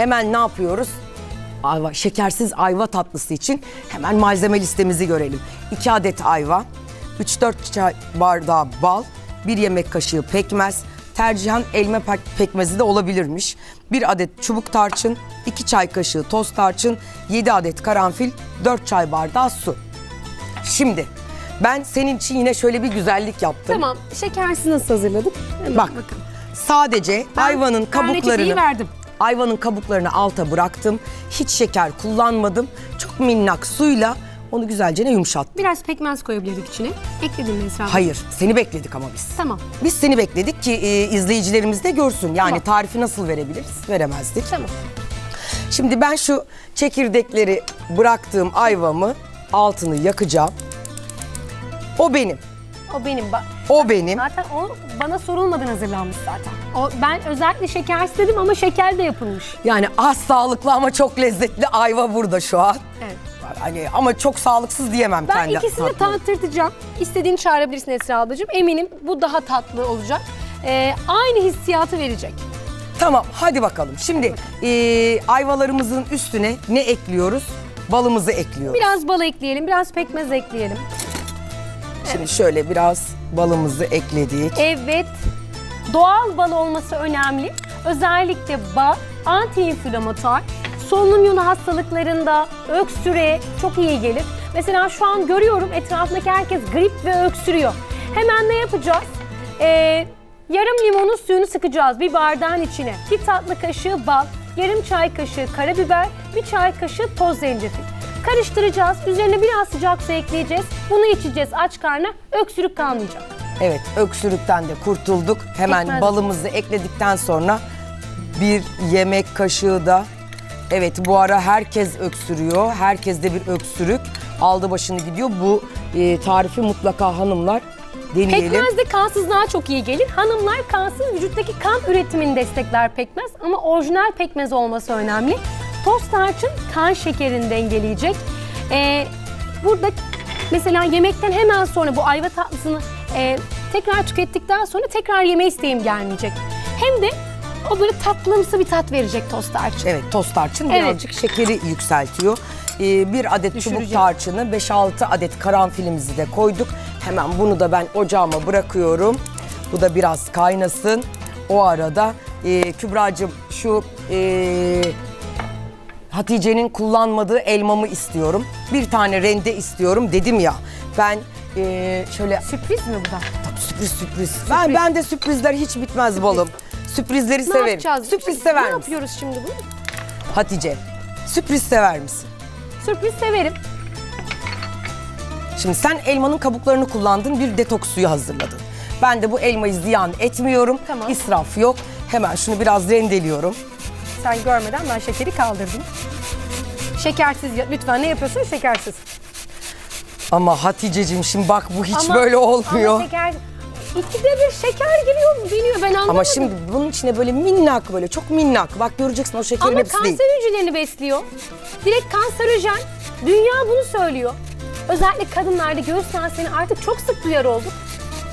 Hemen ne yapıyoruz? Ayva, şekersiz ayva tatlısı için hemen malzeme listemizi görelim. 2 adet ayva, 3-4 çay bardağı bal, 1 yemek kaşığı pekmez, tercihen elma pek- pekmezi de olabilirmiş. 1 adet çubuk tarçın, 2 çay kaşığı toz tarçın, 7 adet karanfil, 4 çay bardağı su. Şimdi ben senin için yine şöyle bir güzellik yaptım. Tamam. Şekersiz nasıl hazırladık? Hemen Bak bakalım. sadece Ben- ayvanın ben reçeteyi kabuklarını verdim. Ayvanın kabuklarını alta bıraktım. Hiç şeker kullanmadım. Çok minnak suyla onu güzelce ne yumuşattım. Biraz pekmez koyabilirdik içine. Ekledim mi Esra? Hayır, seni bekledik ama biz. Tamam. Biz seni bekledik ki e, izleyicilerimiz de görsün. Yani Tamam. tarifi nasıl verebiliriz? Veremezdik. Tamam. Şimdi ben şu çekirdekleri bıraktığım ayvamı altını yakacağım. O benim. O benim. Ba- O benim. Zaten o bana sorulmadan hazırlanmış zaten. O ben özellikle şekersiz dedim ama şeker de yapılmış. Yani az sağlıklı ama çok lezzetli ayva burada şu an. Evet. Hani ama çok sağlıksız diyemem Ben kendi ikisini de tatlıma. tattırtacağım. İstediğini çağırabilirsin Esra ablacığım. Eminim bu daha tatlı olacak. Ee, aynı hissiyatı verecek. Tamam hadi bakalım. Şimdi e, ayvalarımızın üstüne ne ekliyoruz? Balımızı ekliyoruz. Biraz bal ekleyelim, biraz pekmez ekleyelim. Şimdi şöyle biraz balımızı ekledik. Evet, doğal bal olması önemli. Özellikle bal antiinflamatuar, solunum yolu hastalıklarında öksüre çok iyi gelir. Mesela şu an görüyorum etrafındaki herkes grip ve öksürüyor. Hemen ne yapacağız? Ee, yarım limonun suyunu sıkacağız bir bardağın içine. Bir tatlı kaşığı bal, yarım çay kaşığı karabiber, bir çay kaşığı toz zencefil. Karıştıracağız. Üzerine biraz sıcak su ekleyeceğiz. Bunu içeceğiz aç karnına. Öksürük kalmayacak. Evet öksürükten de kurtulduk. Hemen Pekmez. balımızı ekledikten sonra bir yemek kaşığı da evet bu ara herkes öksürüyor. Herkeste bir öksürük aldı başını gidiyor. Bu e, tarifi mutlaka hanımlar deneyelim. Pekmez de kansızlığa çok iyi gelir. Hanımlar kansız vücuttaki kan üretimini destekler pekmez ama orijinal pekmez olması önemli. Toz tarçın kan şekerini dengeleyecek. Ee, burada mesela yemekten hemen sonra bu ayva tatlısını e, tekrar tükettikten sonra tekrar yeme isteğim gelmeyecek. Hem de o böyle tatlımsı bir tat verecek toz tarçın. Evet toz tarçın Evet. birazcık şekeri yükseltiyor. Ee, bir adet çubuk tarçını, 5-6 adet karanfilimizi de koyduk. Hemen bunu da ben ocağıma bırakıyorum. Bu da biraz kaynasın. O arada e, Kübra'cığım şu e, Hatice'nin kullanmadığı elmamı istiyorum. Bir tane rende istiyorum dedim ya. Ben e, şöyle Sürpriz mi bu da? Tabii sürpriz sürpriz. Ben ben de sürprizler hiç bitmez balım. Sürprizleri Ne severim. yapacağız? Sürpriz Ne sever misin? yapıyoruz şimdi bunu? Hatice, sürpriz sever misin? Sürpriz severim. Şimdi sen elmanın kabuklarını kullandın, bir detoks suyu hazırladın. Ben de bu elmayı ziyan etmiyorum. Tamam. İsraf yok. Hemen şunu biraz rendeliyorum. Sen görmeden ben şekeri kaldırdım. Şekersiz ya- lütfen ne yapıyorsun şekersiz. Ama Hatice'cim şimdi bak bu hiç Ama- böyle olmuyor. Ama şeker ikide bir şeker giriyor geliyor ben anlamadım. Ama şimdi bunun içine böyle minnak böyle çok minnak. Bak göreceksin o şekerin Ama hepsi değil. kanser hücrelerini besliyor. Direkt kanserojen. Dünya bunu söylüyor. Özellikle kadınlarda göğüs kanserini artık çok sık duyar olduk.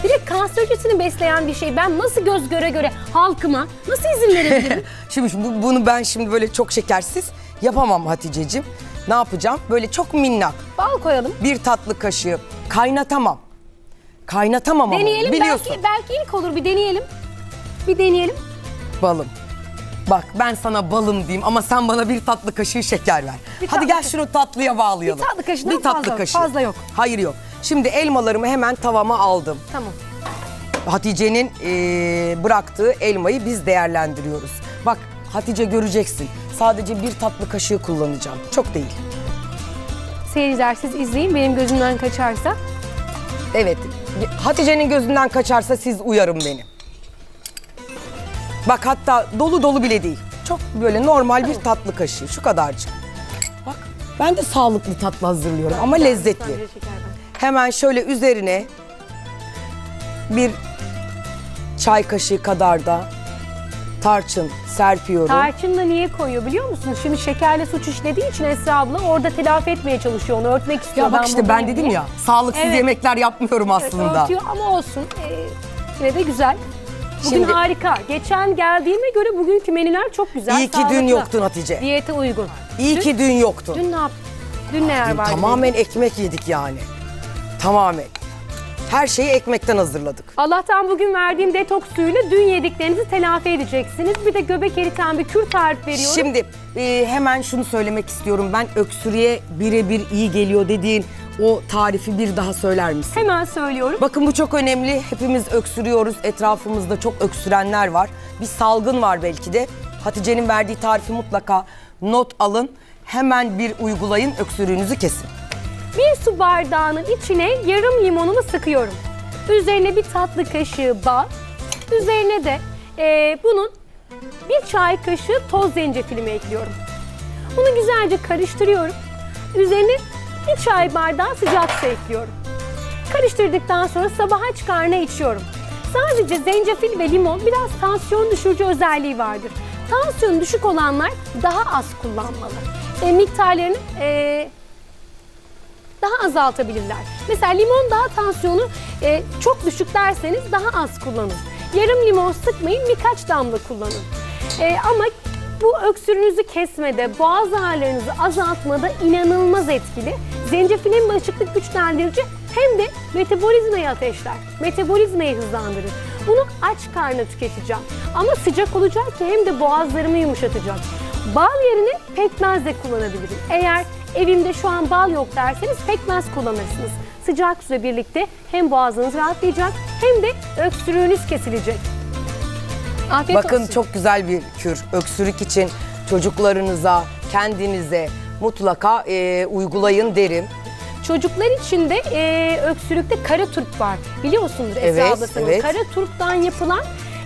Direkt kanser hücresini besleyen bir şey. Ben nasıl göz göre göre halkıma nasıl izin verebilirim? Şimdi bu- bunu ben şimdi böyle çok şekersiz yapamam Hatice'cim. Ne yapacağım? Böyle çok minnak. Bal koyalım. Bir tatlı kaşığı kaynatamam. Kaynatamam ama Deneyelim. biliyorsun. Belki, belki ilk olur. Bir deneyelim. Bir deneyelim. Balım. Bak ben sana balım diyeyim ama sen bana bir tatlı kaşığı şeker ver. Bir Hadi tatlı gel kaşığı. şunu tatlıya bağlayalım. Bir tatlı kaşığından Bir tatlı fazla- kaşığı. fazla yok. Hayır yok. Şimdi elmalarımı hemen tavama aldım. Tamam. Hatice'nin eee, bıraktığı elmayı biz değerlendiriyoruz. Bak Hatice göreceksin. Sadece bir tatlı kaşığı kullanacağım. Çok değil. Seyirciler siz izleyin. Benim gözümden kaçarsa. Evet. Hatice'nin gözünden kaçarsa siz uyarın beni. Bak hatta dolu dolu bile değil. Çok böyle normal bir tatlı kaşığı. Şu kadarcık. Bak ben de sağlıklı tatlı hazırlıyorum ama lezzetli. Sadece şeker var. Hemen şöyle üzerine bir çay kaşığı kadar da tarçın serpiyorum. Tarçınla niye koyuyor biliyor musun? Şimdi şekerle suç işlediği için Esra abla orada telafi etmeye çalışıyor. Onu örtmek istiyor. ya bak işte ben buradayım dedim diye. ya sağlıksız Evet. yemekler yapmıyorum Evet, aslında. Örtüyor ama olsun. Ee, yine de güzel. Bugün Şimdi- harika. Geçen geldiğime göre bugünkü menüler çok güzel. İyi ki dün sağlıklı. yoktun Hatice. Diyete uygun. İyi ki dün yoktun. Dün ne yaptın? Dün neler Dün vardı? tamamen ekmek yedik yani. Tamamen. Her şeyi ekmekten hazırladık. Allah'tan bugün verdiğim detoks suyuyla dün yediklerinizi telafi edeceksiniz. Bir de göbek eriten bir kür tarif veriyorum. Şimdi e, hemen şunu söylemek istiyorum. Ben öksürüğe birebir iyi geliyor dediğin o tarifi bir daha söyler misin? Hemen söylüyorum. Bakın bu çok önemli. Hepimiz öksürüyoruz. Etrafımızda çok öksürenler var. Bir salgın var belki de. Hatice'nin verdiği tarifi mutlaka not alın. Hemen bir uygulayın, öksürüğünüzü kesin. Su bardağının içine yarım limonumu sıkıyorum. Üzerine bir tatlı kaşığı bal. Üzerine de eee, bunun bir çay kaşığı toz zencefilimi ekliyorum. Bunu güzelce karıştırıyorum. Üzerine bir çay bardağı sıcak su ekliyorum. Karıştırdıktan sonra sabah aç karnına içiyorum. Sadece zencefil ve limon biraz tansiyon düşürücü özelliği vardır. Tansiyon düşük olanlar daha az kullanmalı. E, miktarlarını e, daha azaltabilirler. Mesela limon daha tansiyonu e, çok düşük derseniz daha az kullanın. Yarım limon sıkmayın birkaç damla kullanın. E, ama bu öksürüğünüzü kesmede, boğaz ağrılarınızı azaltmada inanılmaz etkili. Zencefil hem bağışıklık güçlendirici hem de metabolizmayı ateşler. Metabolizmayı hızlandırır. Bunu aç karnına tüketeceğim. Ama sıcak olacak ki hem de boğazlarımı yumuşatacak. Bal yerine pekmez de kullanabilirim. Eğer evimde şu an bal yok derseniz pekmez kullanırsınız. Sıcak suyla birlikte hem boğazınız rahatlayacak hem de öksürüğünüz kesilecek. Afiyet Bakın olsun. çok güzel bir kür. Öksürük için çocuklarınıza, kendinize mutlaka e, uygulayın derim. Çocuklar için de e, öksürükte kara turp var. Biliyorsunuz Esra Evet, ablasının. evet. Kara turptan yapılan,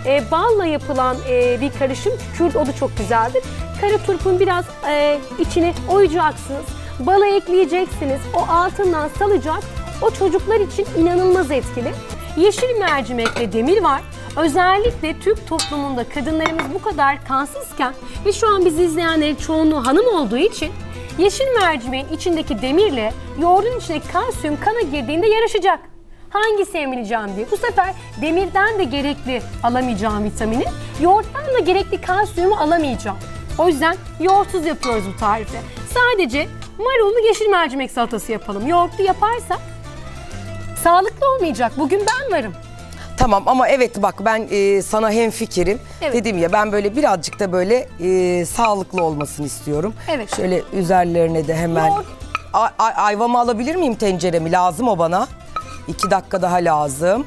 e, balla yapılan e, bir karışım. Kürt o da çok güzeldir. Kara turpun biraz e, içine oyacaksınız. Bala ekleyeceksiniz. O altından salacak. O çocuklar için inanılmaz etkili. Yeşil mercimekte demir var. Özellikle Türk toplumunda kadınlarımız bu kadar kansızken ve şu an bizi izleyenlerin çoğunluğu hanım olduğu için Yeşil mercimeğin içindeki demirle yoğurdun içindeki kalsiyum kana girdiğinde yarışacak. Hangisi emileceğim diye. Bu sefer demirden de gerekli alamayacağım vitamini, yoğurttan da gerekli kalsiyumu alamayacağım. O yüzden yoğurtsuz yapıyoruz bu tarifi. Sadece marullu yeşil mercimek salatası yapalım. Yoğurtlu yaparsak sağlıklı olmayacak. Bugün ben varım. Tamam ama evet bak ben e, sana hem fikirim. Evet. Dedim ya ben böyle birazcık da böyle e, sağlıklı olmasını istiyorum. Evet. Şöyle üzerlerine de hemen Yoğurt. A- a- ayvamı alabilir miyim tenceremi? Lazım o bana. İki dakika daha lazım.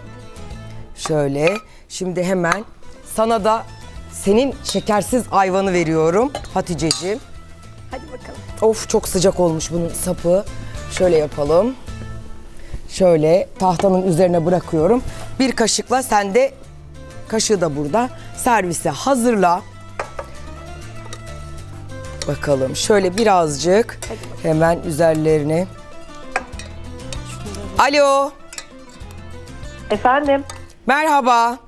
Şöyle. Şimdi hemen sana da senin şekersiz ayvanı veriyorum Haticeciğim. Hadi bakalım. Of çok sıcak olmuş bunun sapı. Şöyle yapalım. Şöyle tahtanın üzerine bırakıyorum. Bir kaşıkla sen de kaşığı da burada. Servise hazırla. Bakalım şöyle birazcık hemen üzerlerine. Alo. Efendim, Merhaba.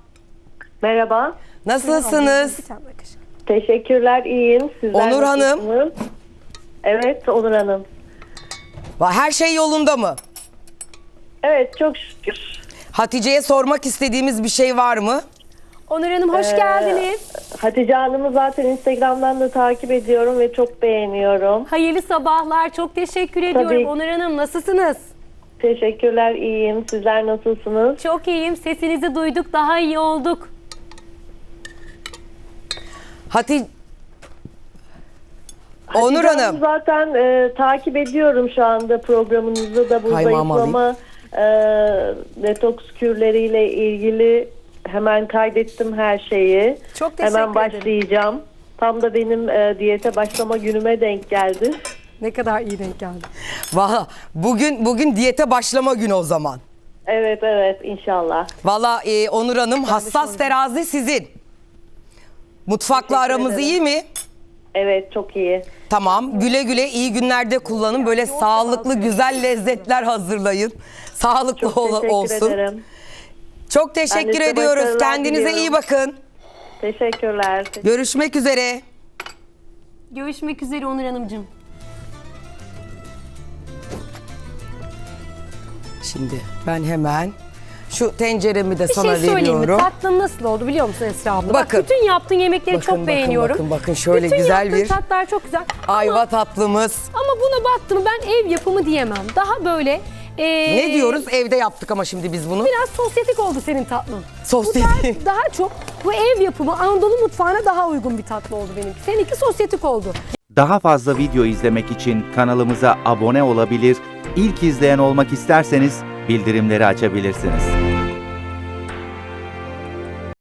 merhaba. Nasılsınız? Teşekkürler, iyiyim. Sizler Onur Hanım. nasılsınız? Evet, Onur Hanım. Her şey yolunda mı? Evet, çok şükür. Hatice'ye sormak istediğimiz bir şey var mı? Onur Hanım hoş Ee, geldiniz. Hatice Hanım'ı zaten Instagram'dan da takip ediyorum ve çok beğeniyorum. Hayırlı sabahlar. Çok teşekkür ediyorum. Tabii. Onur Hanım nasılsınız? Teşekkürler, iyiyim. Sizler nasılsınız? Çok iyiyim. Sesinizi duyduk. Daha iyi olduk. Hatice... Hatice Onur Hanım. Zaten e, takip ediyorum şu anda programınızı da bu Kaymağımı zayıflama e, detoks kürleriyle ilgili hemen kaydettim her şeyi. Çok teşekkür Hemen ederim. başlayacağım. Tam da benim e, diyete başlama günüme denk geldi. Ne kadar iyi denk geldi. Valla bugün bugün diyete başlama günü o zaman. Evet evet inşallah. Valla e, Onur Hanım hassas terazi sizin. Mutfakla Teşekkür aramız ederim. iyi mi? Evet çok iyi. Tamam. Güle güle iyi günlerde kullanın. Böyle sağlıklı güzel lezzetler hazırlayın. Sağlıklı Çok ol- teşekkür olsun. ederim. Çok teşekkür size ediyoruz. başarılar Kendinize diliyorum. iyi bakın. Teşekkürler. Görüşmek üzere. Görüşmek üzere Onur Hanımcığım. Şimdi ben hemen Şu tenceremi de Bir sana şey söyleyeyim mi? Tatlın nasıl oldu biliyor musun Esra abla? Bak Bakın. bütün yaptığın yemekleri Bakın, çok bakın, beğeniyorum. bakın, bakın. Şöyle bütün güzel bir tatlar çok güzel. Ama, Ayva tatlımız. ama buna baktım ben ev yapımı diyemem. Daha böyle... ee, Ne diyoruz? Evde yaptık ama şimdi biz bunu. Biraz sosyetik oldu senin tatlın. Sosyetik. Bu daha, daha çok bu ev yapımı Anadolu mutfağına daha uygun bir tatlı oldu benimki. Seninki sosyetik oldu. Daha fazla video izlemek için kanalımıza abone olabilir, ilk izleyen olmak isterseniz bildirimleri açabilirsiniz.